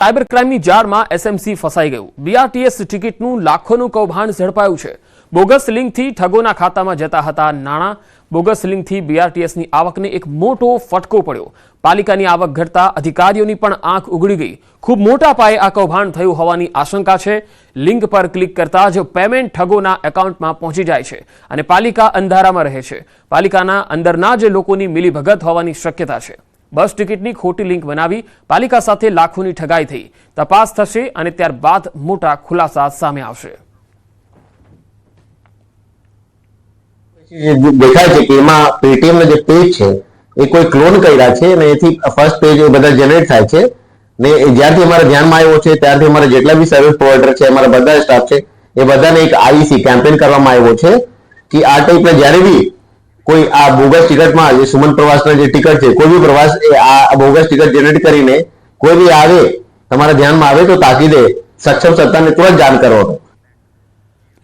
Cyber ક્રાઇમની જાળમાં SMC ફસાઈ ગયું. BRTS ટિકિટનું લાખોનું કૌભાંડ ઝડપાયું છે. બોગસ લિંકથી ઠગોના ખાતામાં જતા હતા નાણાં. બોગસ લિંકથી બીઆરટીએસની આવકને એક મોટો ફટકો પડ્યો. પાલિકાની આવક ઘટતા અધિકારીઓની પણ આંખ ઉગડી ગઈ. ખૂબ મોટા પાયે આ કૌભાંડ થયું હોવાની આશંકા છે. લિંક પર ક્લિક કરતા જ પેમેન્ટ ઠગોના એકાઉન્ટમાં પહોંચી જાય છે અને પાલિકા અંધારામાં રહે છે. પાલિકાના અંદરના જ લોકોની મિલીભગત હોવાની શક્યતા છે. બસ ટિકિટની ખોટી લિંક બનાવી પાલિકા સાથે લાખોની ઠગાઈ થઈ. તપાસ થશે અને ત્યારબાદ મોટા ખુલાસા સામે આવશે. દેખાય છે કે એમાં પેટીએમ ના જે પેજ છે, એ કોઈ ક્લોન કર્યા છે અને એથી ફર્સ્ટ પેજ એ બધા જનરેટ થાય છે. ને જ્યારથી અમારા ધ્યાનમાં આવ્યો છે, ત્યારથી અમારા જેટલા બી સર્વિસ પ્રોવાઈડર છે, અમારા બધા સ્ટાફ છે, એ બધાને એક આઈસી કેમ્પેન કરવામાં આવ્યો છે કે આ ટાઈપના જ્યારે બી કોઈ આ બોગસ ટિકિટમાં જે સુમન પ્રવાસના જે ટિકિટ છે, કોઈ બી પ્રવાસ એ આ બોગસ ટિકિટ જનરેટ કરીને કોઈ બી આવે, તમારા ધ્યાનમાં આવે તો તાકીદે સક્ષમ સત્તાને તુરંત જાણ કરવાનો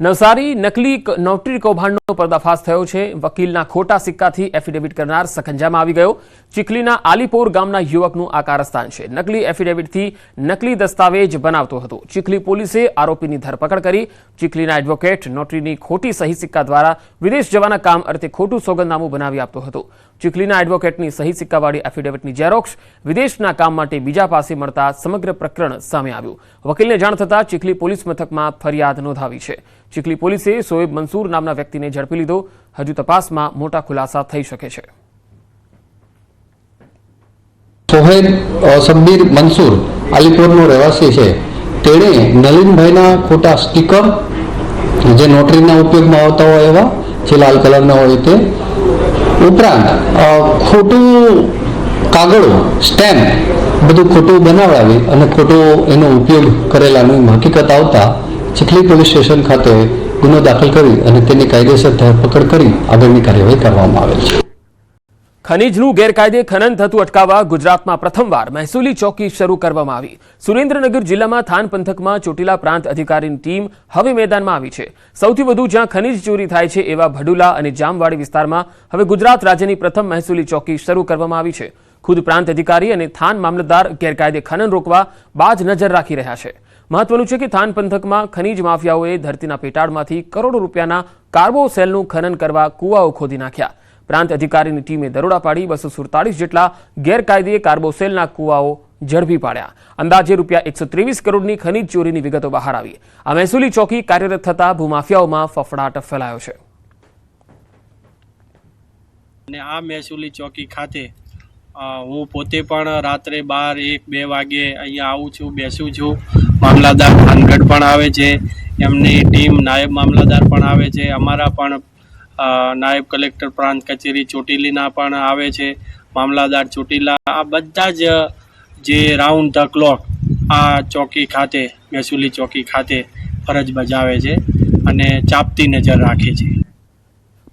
નવસારી નકલી નોટરી કૌભાંડનો પર્દાફાશ થયો છે. વકીલના ખોટા સિક્કાથી એફિડેવિટ કરનાર સખંજામાં આવી ગયો. ચીખલીના આલીપોર ગામના યુવકનું આ કારસ્તાન છે. નકલી એફિડેવિટથી નકલી દસ્તાવેજ બનાવતો હતો. ચીખલી પોલીસે આરોપીની ધરપકડ કરી. ચીખલીના એડવોકેટ નોટરીની ખોટી સહી સિક્કા દ્વારા વિદેશ જવાના કામ અર્થે ખોટું સોગંદનામું બનાવી આપતો હતો. ચીખલીના એડવોકેટની સહી સિક્કાવાળી એફિડેવિટની ઝેરોક્ષ વિદેશના કામ માટે બીજા પાસે મળતા સમગ્ર પ્રકરણ સામે આવ્યું. વકીલને જાણ થતાં ચીખલી પોલીસ મથકમાં ફરિયાદ નોંધાવી છે. ચીખલી પોલીસે સોએબ મંસૂર નામના વ્યક્તિને ઝડપી લીધો. હજુ તપાસમાં મોટા ખુલાસા થઈ શકે છે. સોહેબ અ, મંસૂર અલીપુરનો રહેવાસી છે. તેણે નલિનભાઈના ખોટા સ્ટીકર જે નોટરીના ઉપયોગમાં આવતા હોય એવા જે લાલ કલરના હોય તે ઉપરાંત ખોટું કાગળો, સ્ટેમ્પ, બધું ખોટું બનાવડાવી અને ખોટો એનો ઉપયોગ કરેલાની હકીકત આવતા ચીખલી પોલીસ સ્ટેશન ખાતે ગુનો દાખલ કરી અને તેની કાયદેસર ધરપકડ કરી આગળની કાર્યવાહી કરવામાં આવેલ છે. ખનીજનું ગેરકાયદે ખનન થતું અટકાવવા ગુજરાતમાં પ્રથમવાર મહેસૂલી ચોકી શરૂ કરવામાં આવી. સુરેન્દ્રનગર જિલ્લામાં થાન પંથકમાં ચોટીલા પ્રાંત અધિકારીની ટીમ હવે મેદાનમાં આવી છે. સૌથી વધુ જ્યાં ખનીજ ચોરી થાય છે એવા ભડુલા અને જામવાડી વિસ્તારમાં હવે ગુજરાત રાજ્યની પ્રથમ મહેસૂલી ચોકી શરૂ કરવામાં આવી છે. ખુદ પ્રાંત અધિકારી અને થાન મામલતદાર ગેરકાયદે ખનન રોકવા બાજ નજર રાખી રહ્યા છે. મહત્વનું છે કે થાન પંથકમાં ખનીજ માફિયાઓએ ધરતીના પેટાળમાંથી કરોડો રૂપિયાના કાર્બો સેલનું ખનન કરવા કૂવાઓ ખોદી નાખ્યા. પ્રાંત અધિકારીની ટીમે દરોડા પાડી બસો સુડતાલીસ જેટલા ગેરકાયદે કાર્બોસેલના કુવાઓ ઝડપી પાડ્યા. અંદાજે રૂપિયા એકસો ત્રેવીસ કરોડની ખનીજ ચોરીની વિગતો બહાર આવી. આ મહેસૂલી ચોકી કાર્યરત થતા ભૂમાફિયાઓમાં ફફડાટ ફેલાયો છે. અને આ મહેસૂલી ચોકી ખાતે હું પોતે પણ રાત્રે બાર, એક, બે વાગે અહીંયા આવું છું, બેસું છું. મામલાદાર ખાનગઢ પણ આવે છે. એમની ટીમ નાયબ મામલાદાર પણ આવે છે. અમારા પણ નાયબ કલેક્ટર પ્રાંત કચેરી ચોટીલીના પણ આવે છે. મામલાદાર ચોટીલા, આ બધા જ જે રાઉન્ડ ધ ક્લોક આ ચોકી ખાતે, મહેસૂલી ચોકી ખાતે ફરજ બજાવે છે અને ચાપતી નજર રાખે છે.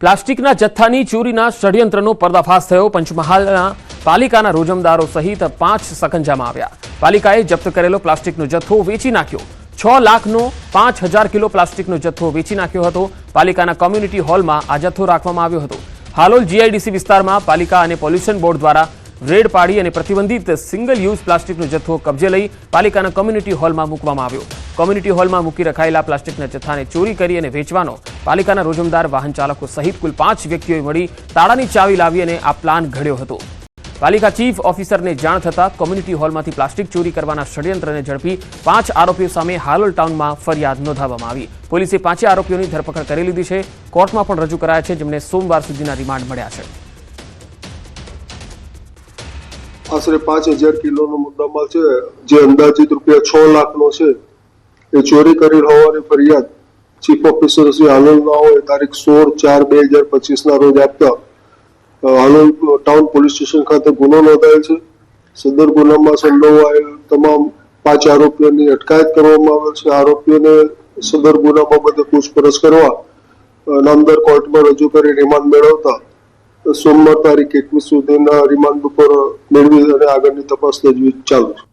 પ્લાસ્ટિકના જથ્થાની ચોરીના ષડયંત્રનો પર્દાફાશ થયો. પંચમહાલના પાલિકાના રોજમદારો સહિત પાંચ સકંજામાં આવ્યા. પાલિકાએ જપ્ત કરેલો પ્લાસ્ટિકનો જથ્થો વેચી નાખ્યો. છ લાખનો પાંચ હજાર કિલો પ્લાસ્ટિકનો જથ્થો વેચી નાખ્યો હતો. પાલિકાના કોમ્યુનિટી હોલમાં આ જથ્થો રાખવામાં આવ્યો હતો. હાલોલ જીઆઈડીસી વિસ્તારમાં પાલિકા અને પોલ્યુશન બોર્ડ દ્વારા રેડ પાડી અને પ્રતિબંધિત સિંગલ યુઝ પ્લાસ્ટિકનો જથ્થો કબજે લઈ પાલિકાના કોમ્યુનિટી હોલમાં મૂકવામાં આવ્યો. કોમ્યુનિટી હોલમાં મૂકી રખાયેલા પ્લાસ્ટિકના જથ્થાને ચોરી કરી અને વેચવાનો પાલિકાના રોજમદાર વાહન ચાલકો સહિત કુલ પાંચ વ્યક્તિઓએ મળી તાળાની ચાવી લાવી અને આ પ્લાન ઘડ્યો હતો. પાલિકા ચીફ ઓફિસરને જાણ થતાં કોમ્યુનિટી હોલમાંથી પ્લાસ્ટિક ચોરી કરવાના ષડયંત્રને ઝડપી પાંચ આરોપીઓ સામે હાલોલ ટાઉનમાં ફરિયાદ નોંધાવવામાં આવી. પોલીસે પાંચે આરોપીઓની ધરપકડ કરી લીધી છે. કોર્ટમાં પણ રજૂ કરાયા છે જેમને સોમવાર સુધીના રિમાન્ડ મળ્યા છે. આશરે પાંચ હજાર કિલોનો મુદ્દામાલ છે, જે અંદાજિત રૂપિયા છ લાખનો છે. એ ચોરી કરેલ હોવાની ફરિયાદ ચીફ ઓફિસર શ્રી હાલોલના હોય, તારીખ સોળ ચાર બે હજાર પચીસના રોજ આપતા હાલોલ ટાઉન પોલીસ સ્ટેશન ખાતે ગુનો નોંધાયો છે. સદર ગુનામાં સંડોવાયેલ તમામ પાંચ આરોપીઓની અટકાયત કરવામાં આવેલ છે. આરોપીઓને સદર ગુના બાબતે પૂછપરછ કરવા નામદાર કોર્ટમાં રજૂ કરી રિમાન્ડ મેળવતા, સોમવાર તારીખ એકવીસ સુધીના રિમાન્ડ ઉપર મેળવી અને આગળની તપાસ તજવીજ ચાલુ છે.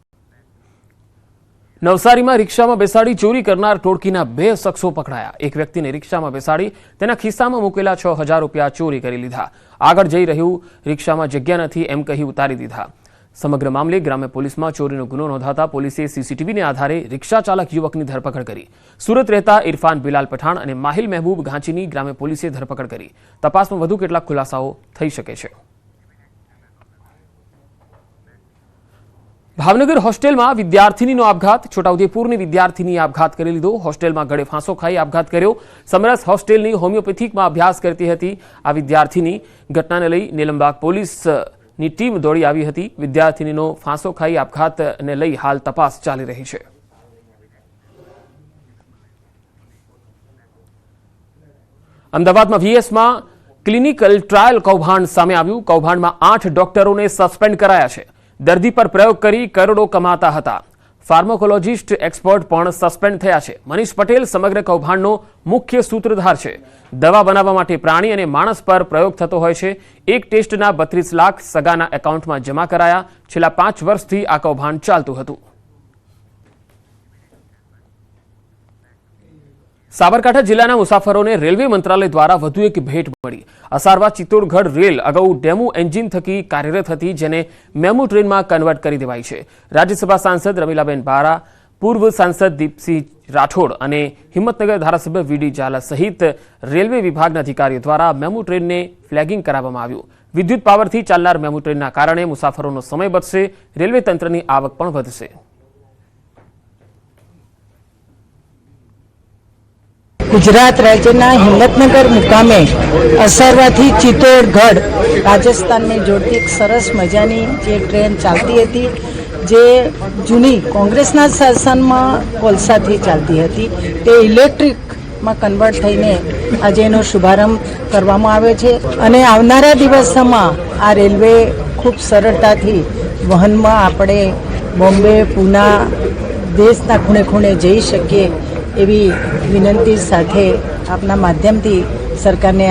નવસારીમાં રિક્ષામાં બેસાડી ચોરી કરનાર ટોળકીના બે શખ્સો પકડાયા. એક વ્યક્તિને રિક્ષામાં બેસાડી તેના ખિસ્સામાં મૂકેલા છ હજાર રૂપિયા ચોરી કરી લીધા. આગળ જઈ રહ્યું રિક્ષામાં જગ્યા નથી એમ કહી ઉતારી દીધા. સમગ્ર મામલે ગ્રામ્ય પોલીસમાં ચોરીનો ગુનો નોંધાતા પોલીસે સીસીટીવીને આધારે રિક્ષા ચાલક યુવકની ધરપકડ કરી. સુરત રહેતા ઇરફાન બિલાલ પઠાણ અને માહિલ મહેબૂબ ઘાંચીની ગ્રામ્ય પોલીસે ધરપકડ કરી. તપાસમાં વધુ કેટલાક ખુલાસાઓ થઈ શકે છે. ભાવનગર હોસ્ટેલમાં વિદ્યાર્થીનીનો આપઘાત. છોટાઉદેપુરની વિદ્યાર્થીનીએ આપઘાત કરી લીધો. હોસ્ટેલમાં ગળે ફાંસો ખાઈ આપઘાત કર્યો. સમરસ હોસ્ટેલની હોમિયોપેથિકમાં અભ્યાસ કરતી હતી. આ વિદ્યાર્થીની ઘટનાને લઈ નીલમબાગ પોલીસની ટીમ દોડી આવી હતી. વિદ્યાર્થીનીનો ફાંસો ખાઈ આપઘાતને લઈ હાલ તપાસ ચાલી રહી છે. અમદાવાદમાં વીએસમાં ક્લિનિકલ ટ્રાયલ કૌભાંડ સામે આવ્યું. કૌભાંડમાં આઠ ડોક્ટરોને સસ્પેન્ડ કરાયા છે. દર્દી પર પ્રયોગ કરી કરોડો કમાતા હતા. ફાર્માકોલોજીસ્ટ એક્સપર્ટ પણ સસ્પેન્ડ થયા છે. મનીષ પટેલ સમગ્ર કૌભાંડનો મુખ્ય સૂત્રધાર છે. દવા બનાવવા માટે પ્રાણી અને માણસ પર પ્રયોગ થતો હોય છે. એક ટેસ્ટના બત્રીસ લાખ સગાના એકાઉન્ટમાં જમા કરાયા. છેલ્લા પાંચ વર્ષથી આ કૌભાંડ ચાલતું હતું. સાબરકાંઠા જિલ્લાના મુસાફરોને રેલવે મંત્રાલય દ્વારા વધુ એક ભેટ મળી. અસારવા ચિત્તોડગઢ રેલ અગાઉ ડેમુ એન્જિન થકી કાર્યરત હતી, જેને મેમુ ટ્રેનમાં કન્વર્ટ કરી દેવાઈ છે. રાજ્યસભા સાંસદ રમીલાબેન બારા, પૂર્વ સાંસદ દીપસિંહ રાઠોડ અને હિંમતનગર ધારાસભ્ય વીડી ઝાલા સહિત રેલવે વિભાગના અધિકારીઓ દ્વારા મેમુ ટ્રેનને ફ્લેગિંગ કરાવવામાં આવ્યું. વિદ્યુત પાવરથી ચાલનાર મેમુ ટ્રેનના કારણે મુસાફરોનો સમય બચશે, રેલવે તંત્રની આવક પણ વધશે. ગુજરાત રાજ્યના હિંમતનગર મુકામે અસરવાથી ચિત્તોડગઢ રાજસ્થાનને જોડતી એક સરસ મજાની જે ટ્રેન ચાલતી હતી, જે જૂની કોંગ્રેસના શાસનમાં કોલસાથી ચાલતી હતી, તે ઇલેક્ટ્રિકમાં કન્વર્ટ થઈને આજે એનો શુભારંભ કરવામાં આવ્યો છે અને આવનારા દિવસોમાં આ રેલવે ખૂબ સરળતાથી વહનમાં આપણે બોમ્બે, પૂના, દેશના ખૂણે ખૂણે જઈ શકીએ એવી વિનંતી સાથે આપના માધ્યમથી સરકારને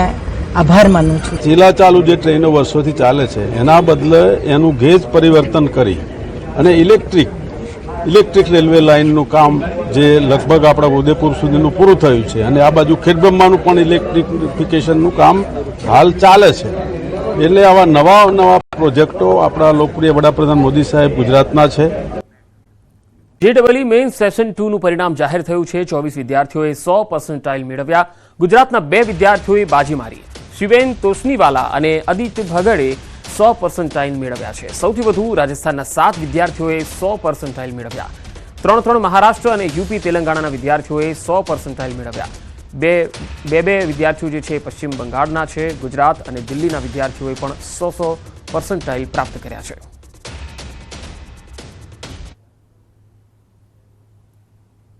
આભાર માનું છું. જિલ્લા ચાલુ જે ટ્રેનો વર્ષોથી ચાલે છે, એના બદલે એનું ગેજ પરિવર્તન કરી અને ઇલેક્ટ્રિક ઇલેક્ટ્રિક રેલવે લાઇનનું કામ જે લગભગ આપણા ઉદયપુર સુધીનું પૂરું થયું છે અને આ બાજુ ખેડબ્રહ્માનું પણ ઇલેક્ટ્રિફિકેશનનું કામ હાલ ચાલે છે. એટલે આવા નવા નવા પ્રોજેક્ટો આપણા લોકપ્રિય વડાપ્રધાન મોદી સાહેબ ગુજરાતના છે. જેડબલઈ મેઇન સેશન ટુનું પરિણામ જાહેર થયું છે. ચોવીસ વિદ્યાર્થીઓએ સો પર્સન્ટાઇલ મેળવ્યા. ગુજરાતના બે વિદ્યાર્થીઓએ બાજી મારી. શિવેન તોસનીવાલા અને અદિત્ય ભગડે સો પર્સન્ટાઇલ મેળવ્યા છે. સૌથી વધુ રાજસ્થાનના સાત વિદ્યાર્થીઓએ સો પર્સન્ટાઇલ મેળવ્યા. ત્રણ ત્રણ મહારાષ્ટ્ર અને યુપી તેલંગાણાના વિદ્યાર્થીઓએ સો પર્સન્ટાઇલ મેળવ્યા. બે બે બે વિદ્યાર્થીઓ જે છે પશ્ચિમ બંગાળના છે. ગુજરાત અને દિલ્હીના વિદ્યાર્થીઓએ પણ સો સો પર્સન્ટાઇલ પ્રાપ્ત કર્યા છે.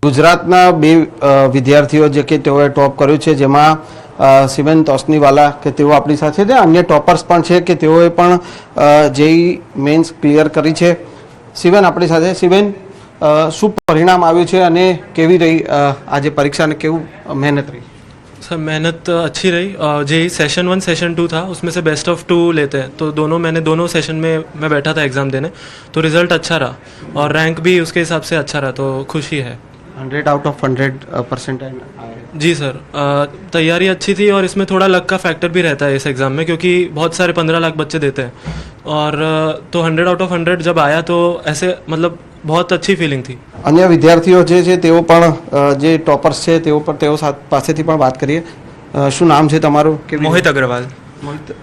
ગુજરાતના બે અ, વિદ્યાર્થીઓ જે કે તેઓએ ટોપ કર્યું છે જેમાં અ, સિમેન તોસનીવાલા કે તેઓ આપણી સાથે છે અન્ય ટોપર્સ પણ છે કે તેઓએ પણ જેઈ મેન્સ ક્લિયર કરી છે સિવેન આપણી સાથે સિવેન અ, શું પરિણામ આવ્યું છે અને કેવી રહી અ, આજે પરીક્ષા અને કેવું મહેનત રહી सर मेहनत अच्छी रही JEE session one session two था उसमें से बेस्ट ऑफ टू लेते हैं तो दोनों मैंने दोनों सेशन में मैं बैठा था एग्ज़ाम देने तो रिज़ल्ट अच्छा रहा और रैंक भी उसके हिसाब से अच्छा रहा तो खुशी है hundred out of hundred percent ji sir अ, तैयारी अच्छी थी और इसमें थोड़ा लक का फैक्टर भी रहता है इस एग्ज़ाम में क्योंकि बहुत सारे पंद्रह लाख बच्चे देते हैं और अ, तो हंड्रेड आउट ऑफ हंड्रेड जब आया तो ऐसे मतलब बहुत अच्छी फीलिंग थी અન્ય વિદ્યાર્થીઓ જે છે તેઓ પણ અ, જે ટોપર્સ છે તેઓ પણ તેઓ સાથ- પાસેથી પણ વાત કરીએ અ, શું નામ છે તમારું કેવી मोहित अग्रवाल મોહિત અ,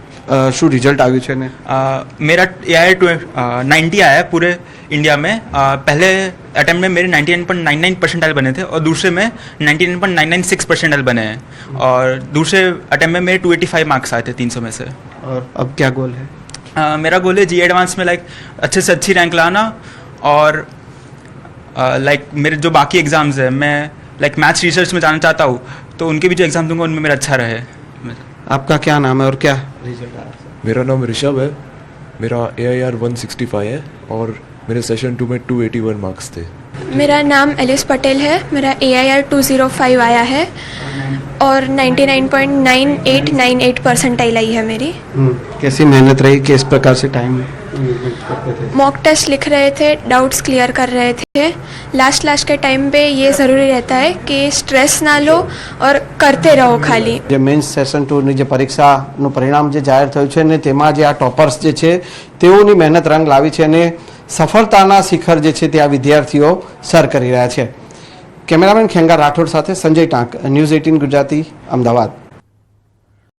શું રિઝલ્ટ આવ્યું છે ને आ, मेरा ए आई टू नाइन्टी आया है पूरे इंडिया में आ, पहले अटेम्प्ट में मेरे ninety nine point nine nine percentile बने थे और दूसरे में ninety nine point nine nine six percentile बने हैं और दूसरे अटेम्प्ट में मेरे टू एटी फाइव मार्क्स आए थे तीन सौ में से और अब क्या गोल है आ, मेरा गोल है जी एडवांस में लाइक अच्छे से अच्छी रैंक लाना और लाइक मेरे जो बाकी एग्ज़ाम्स हैं मैं लाइक मैथ्स रिसर्च में जाना चाहता हूँ तो उनके भी जो एग्ज़ाम दूंगा उनमें मेरा अच्छा रहे आपका क्या नाम है और क्या? रिज़ल्ट आया मेरा नाम ऋषभ है। मेरा A I R one sixty five है और मेरे सेशन टू में टू एटी वन मार्क्स थे। मेरा नाम एलिस पटेल है। मेरा A I R two zero five आया है और ninety nine point nine eight nine eight percentile आई है मेरी। हम्म, कैसी मेहनत रही? किस प्रकार से टाइम मॉक टेस्ट लिख रहे थे डाउट्स क्लियर कर रहे थे लास्ट लास्ट के टाइम पे ये ज़रूरी रहता है कि स्ट्रेस ना लो और करते रहो खाली જે મેન્સ સેશન ટુની જે પરીક્ષાનું પરિણામ જે જાહેર થયું છે ને તેમાં જે આ ટોપર્સ જે છે તેઓની મહેનત રંગ લાવી છે અને સફળતાના શિખર જે છે તે આ વિદ્યાર્થીઓ સર કરી રહ્યા છે કેમેરામેન ખેંગા રાઠોડ સાથે સંજય ટાંક ન્યૂઝ એઇટીન ગુજરાતી અમદાવાદ